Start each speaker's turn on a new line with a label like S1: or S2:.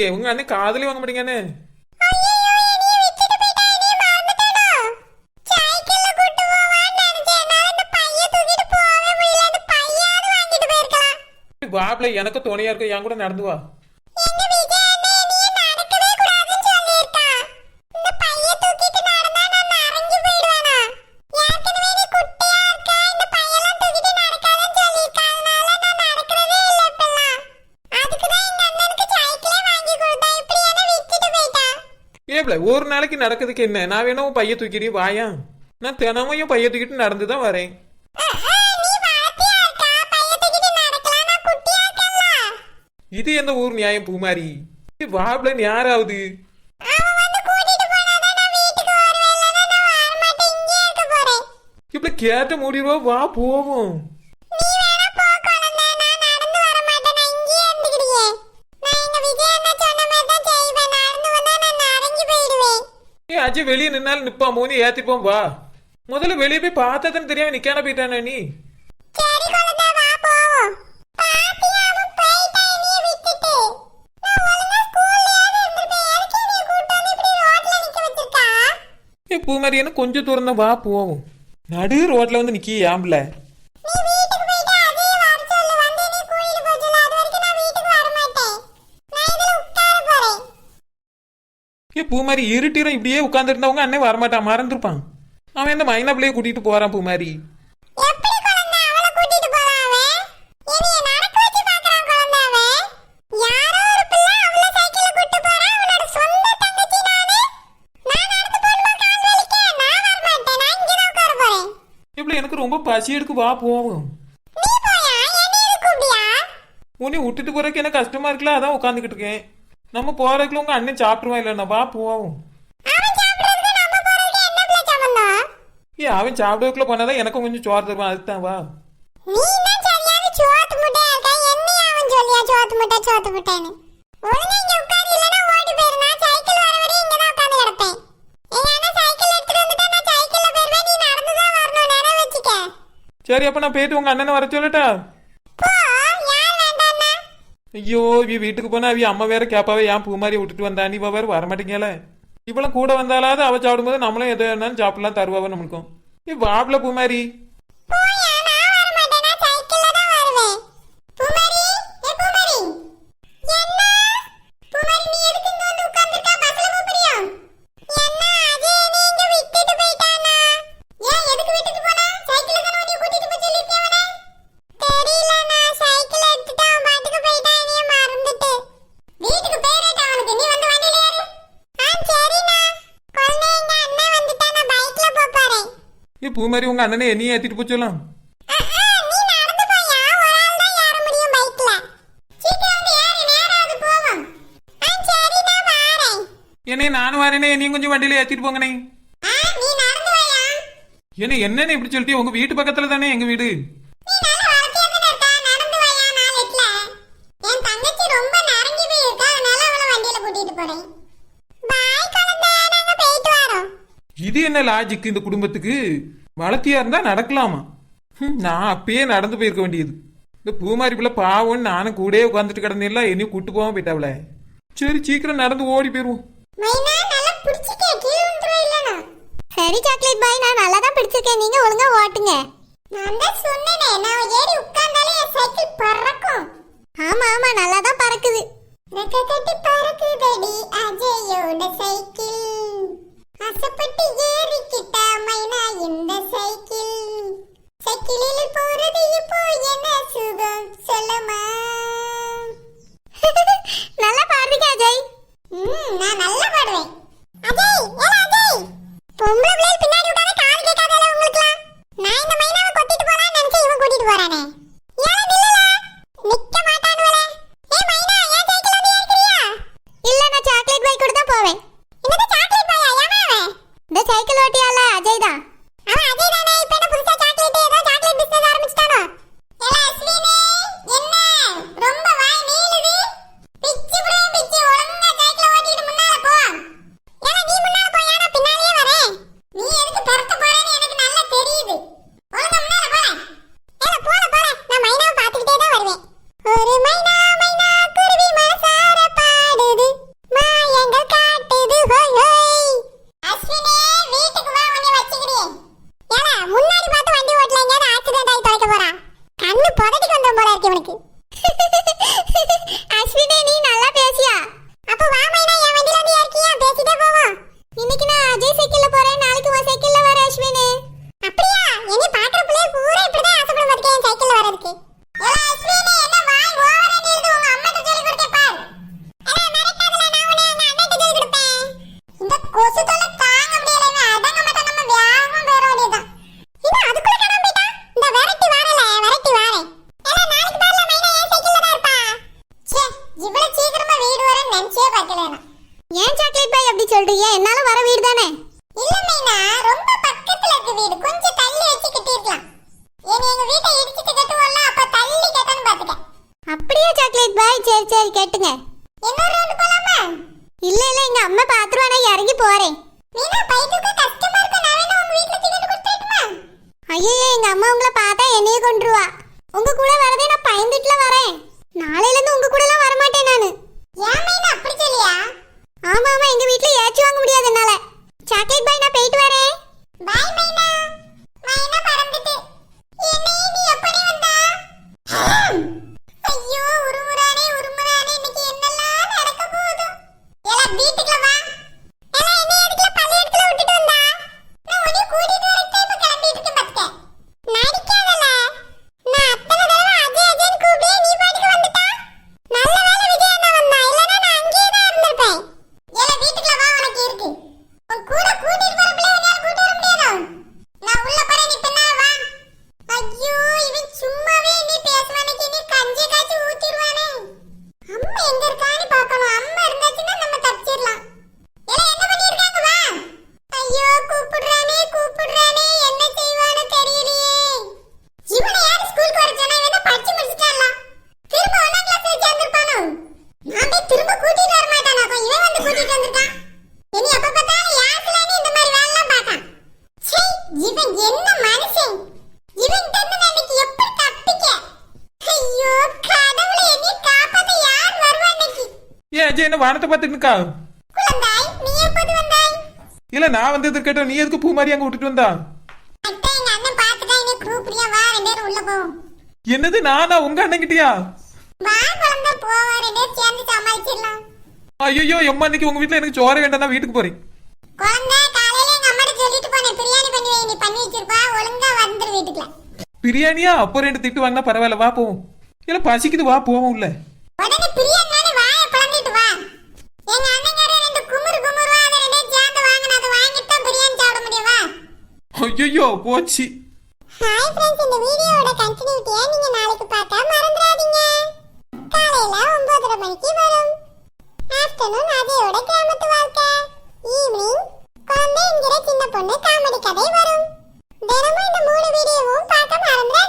S1: போகவே முடியல. இந்த பையாவது வாங்கிட்டு போயிருக்கலாம்.
S2: வாப்பில எனக்கு துணையா இருக்கும் என் கூட நடந்து வா ஏப்ல ஒரு நாளைக்கு நடக்கிறதுக்கு என்ன? நான் வேணும் பைய தூக்கிடி வாயா நான் தினமும் பைய தூக்கிட்டு நடந்து தான் வரேன். இது எந்த ஊர் நியாயம் பூமாரி? வாப்ல யாராவது? இப்ப கேட்ட முடிவோ வா போவோம். அஜய் வெளியே நின்னாலும் நிப்பான் மோனி ஏத்திப்போம் வா முதல்ல வெளியே போய் பார்த்ததுன்னு தெரியாம நிக்கான போயிட்டானே நீ பூமாரி என்ன கொஞ்சம் தூரம் தான் வா போவோம் நடு ரோட்ல வந்து நிக்கி ஏ பூமாரி இருட்டிரும் இப்படியே உட்காந்துருந்தவங்க அண்ணன் வரமாட்டான் மறந்துருப்பான். அவன் இந்த மைனா பிள்ளைய கூட்டிட்டு போறான்
S1: போறேன்.
S2: இப்படி எனக்கு ரொம்ப பசி எடுக்கு வா போவோம்? உன்னை விட்டுட்டு போறதுக்கு எனக்கு கஷ்டமா இருக்குல்ல? அதான் உட்காந்துக்கிட்டு இருக்கேன். நம்ம போறதுக்குள்ள உங்க அண்ணன் சாப்பிடுவான் இல்லைன்னா வா போவோம்? ஏ அவன் சாப்பிடறதுக்குள்ள போனாதான் எனக்கும் கொஞ்சம் சோறு தருவான் அதுதான் வா. சரி அப்ப நான் போயிட்டு உங்க அண்ணனை வர சொல்லட்டா? ஐயோ இவ வீட்டுக்கு போனா அவ அம்மா வேற கேப்பாவே ஏன் பூ மாதிரி விட்டுட்டு வந்தா நீ வேற வரமாட்டீங்களே? இவளும் கூட வந்தாலாவது அவ சாப்பிடும்போது நம்மளும் எது வேணாலும் சாப்பிடலாம் தருவாவ நம்மளுக்கும். ஏ வாப்ல பூ மாதிரி
S1: ஏ
S2: பூ மாதிரி உங்க அண்ணனை என்னையும் ஏத்திட்டு போச்சலாம். என்னைய நானும் வரேனே என்னையும் கொஞ்சம் வண்டியில ஏத்திட்டு போங்கண்ணே. என்ன என்னன்னு இப்படி சொல்லிட்டு உங்க வீட்டு பக்கத்துல தானே எங்க வீடு? என்ன லாஜிக் இந்த குடும்பத்துக்கு? வளர்த்தியா இருந்தா நடக்கலாமா? நான் அப்பயே நடந்து போயிருக்க வேண்டியது. இந்த பூமாரி பிள்ளை பாவம்னு நானும் கூடயே உட்காந்துட்டு கிடந்தேன்ல என்னையும் கூட்டு போகாம போயிட்டாவில சரி சீக்கிரம் நடந்து ஓடி போயிருவோம்.
S1: நல்லா
S3: சரி சாக்லேட் பாய் நான் நல்லா தான் பிடிச்சிருக்கேன். நீங்க ஒழுங்கா ஓட்டுங்க.
S1: நான் தான் சொன்னேனே, நான் ஏறி உட்கார்ந்தாலே என் சைக்கிள் பறக்கும்.
S3: ஆமா ஆமா நல்லா தான் பறக்குது.
S1: ரெக்க கட்டி பறக்குதடி அஜயோட சைக்கிள் ஆசைப்பட்டு ஏறிக்கிட்ட மைனா இந்த சைக்கிள். சைக்கிளில் போறது இப்போ என்ன சுகம் சொல்லமா?
S3: நல்லா பாடுறீங்க அஜய்
S1: ம் நான் நல்லா பாடுவேன். சொல்லிட்டியால அஜய் தான் அவன் அஜய் தானே கோளாக இருக்கு
S3: இவனுக்கு சாக்லேட் பாய் அப்படி சொல்றீங்க? என்னால வர வீடு தானே?
S1: இல்ல மைனா ரொம்ப பக்கத்துல இருக்கு வீடு. கொஞ்சம் தள்ளி வச்சு கட்டிருக்கலாம் இனி எங்க வீட்டை இடிச்சிட்டு கட்டுவோம்ல அப்ப தள்ளி கட்டணும் பாத்துக்க.
S3: அப்படியே சாக்லேட் பாய் சரி சரி கேட்டுங்க.
S1: இன்னொரு ரவுண்டு போலாமா?
S3: இல்ல இல்ல எங்க அம்மா பாத்துருவா நான் இறங்கி போறேன்.
S1: மீனா பைத்துக்கு கஷ்டமா இருக்கு. நான் வேணா உங்க வீட்ல டிக்கெட் கொடுத்துட்டுமா
S3: ஐயோ எங்க அம்மா உங்களை பார்த்தா என்னைய கொண்டுருவா உங்க கூட வரதே நான் பயந்துட்டுல வரேன். நாளையில இருந்து உங்க கூட எல்லாம் வரமாட்டேன் நானு.
S1: ஏன் மைனா அப்படி சொல்லியா?
S3: ஆமா ஆமா எங்க வீட்ல ஏச்சு வாங்க முடியாது என்னால. சாக்லேட் பாய் நான் போயிட்டு வரேன்.
S1: பாய் மைனா. மைனா பறந்துட்டு என்னை நீ எப்படி வந்தா ஐயோ உருமுறானே உருமுறானே இன்னைக்கு என்னெல்லாம் நடக்க போகுது எல்லாம் வீட்டுக்குள்ள வா எல்லாம் என்னை எதுக்குள்ள பள்ளியிடத்துல விட்டுட்டு வந்தா நான் உன்னை கூட்டிட்டு வரட்டே இப்ப கிளம்பிட்டு இருக்கேன் பாத்துக்க நடிக்காதல நான் அத்தனை தடவை அஜய் அஜய்னு கூப்பிட்டே நீ பாட்டுக்கு வந்துட்டா நல்ல வேளை விஜய் அண்ணா வந்தா இல்லனா நான் அங்கேயே தான் இருந்திருப்பேன் எல்லாம் வீட்டுக்குள்ள வா உனக்கு இருக்கு உன் கூட கூட்டிட்டு போற பிள்ளை உன்னால கூட்டி வர முடியாதோ நான் உள்ள போறேன் நீ பின்னால வா ஐயோ இவன் சும்மாவே நீ பேசுவானக்கு நீ கஞ்சி காய்ச்சி ஊத்திடுவானே அம்மா எங்க இருக்கான்னு பார்க்கணும் அம்மா இருந்தாச்சுன்னா நம்ம தப்பிச்சிடலாம் எல்லாம் என்ன பண்ணிருக்காங்க வா ஐயோ கூப்பிடுறானே கூப்பிடுறானே என்ன செய்வானோ தெரியலையே இவனை யார் ஸ்கூலுக்கு வர சொன்னா இவன் தான் படிச்சு முடிச்சிட்டான்ல திரும்ப ஒண்ணாம் கிளாஸ்ல சேர்ந்திருப்பானோ நான் போய் திரும்ப கூட்டிட்டு வர மாட்டானாக்கும் இவன் வந்து கூட்டிட்டு வந்திருக்கான் இனி எப்ப பார்த்தாலும் யாருக்குலானே இந்த மாதிரி வேலைலாம் பார்க்கான் ச்சே இவன் என்ன மனுஷன் இவன் தந்து எனக்கு எப்படி தப்பிக்க ஐயோ கடவுளே என்னை காப்பாத்த யார் வருவா இன்னைக்கு
S2: ஏன் அஜய் என்ன வானத்தை பார்த்துட்டு இருக்கா? இல்ல நான் வந்தது இருக்கட்டும் நீ எதுக்கு பூ மாதிரி அங்க விட்டுட்டு வந்தா? என்னது நானா? உங்க அண்ணன் கிட்டயா? ஐயோ எம்மா இன்னைக்கு உங்க வீட்ல எனக்கு சோற வேண்டாம் வீட்டுக்கு போறேன். பிரியாணியா? அப்போ ரெண்டு திட்டு வாங்கினா பரவாயில்ல வா போவோம். இல்ல பசிக்குது வா போவோம் உள்ள. ஐயோ போச்சு.
S1: ஹாய் ஃப்ரெண்ட்ஸ் இந்த வீடியோவோட கண்டினியூட்டியை நீங்க நாளைக்கு பார்க்க மறந்துடாதீங்க. காலையில ஒன்பதரை மணிக்கு வரும். ஆஃப்டர்நூன் அதையோட கிராமத்து வாழ்க்கை. ஈவினிங் குழந்தை என்கிற சின்ன பொண்ணு காமெடி கதை வரும். தினமும் இந்த மூணு வீடியோவும் பார்க்க மறந்துடாதீங்க.